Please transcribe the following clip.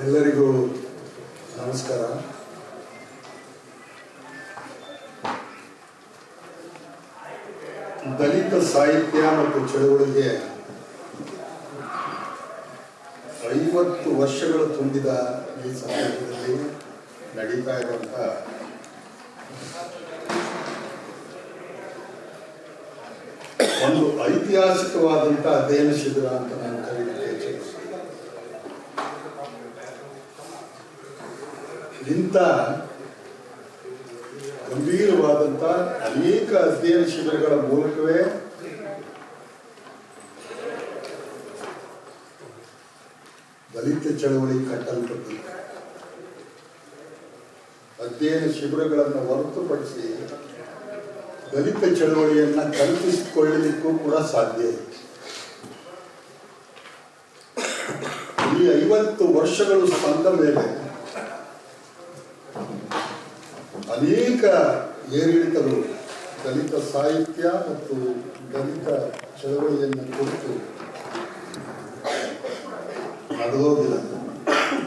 ಎಲ್ಲರಿಗೂ ನಮಸ್ಕಾರ. ದಲಿತ ಸಾಹಿತ್ಯ ಮತ್ತು ಚಳುವಳಿಗೆ ಐವತ್ತು ವರ್ಷಗಳು ತುಂಬಿದ ಈ ಸಂದರ್ಭ ನಡೀತಾ ಇರುವಂಥ ಒಂದು ಐತಿಹಾಸಿಕವಾದಂತಹ ಅಧ್ಯಯನ ಶಿಬಿರ ಅಂತ ನಾನು ಇಂತ ಇಂಥ ಗಂಭೀರವಾದಂಥ ಅನೇಕ ಅಧ್ಯಯನ ಶಿಬಿರಗಳ ಮೂಲಕವೇ ದಲಿತ ಚಳವಳಿ ಕಟ್ಟಲ್ಪಟ್ಟಿದೆ. ಅಧ್ಯಯನ ಶಿಬಿರಗಳನ್ನು ಹೊರತುಪಡಿಸಿ ದಲಿತ ಚಳವಳಿಯನ್ನು ಕಲ್ಪಿಸಿಕೊಳ್ಳಲಿಕ್ಕೂ ಕೂಡ ಸಾಧ್ಯ ಈ ಐವತ್ತು ವರ್ಷಗಳು ಸಂದ ಮೇಲೆ ಅನೇಕ ಏರಿಳಿತಗಳು ದಲಿತ ಸಾಹಿತ್ಯ ಮತ್ತು ದಲಿತ ಚಳವಳಿಯನ್ನು ಕುರಿತು ನಡೆದೋದಿಲ್ಲ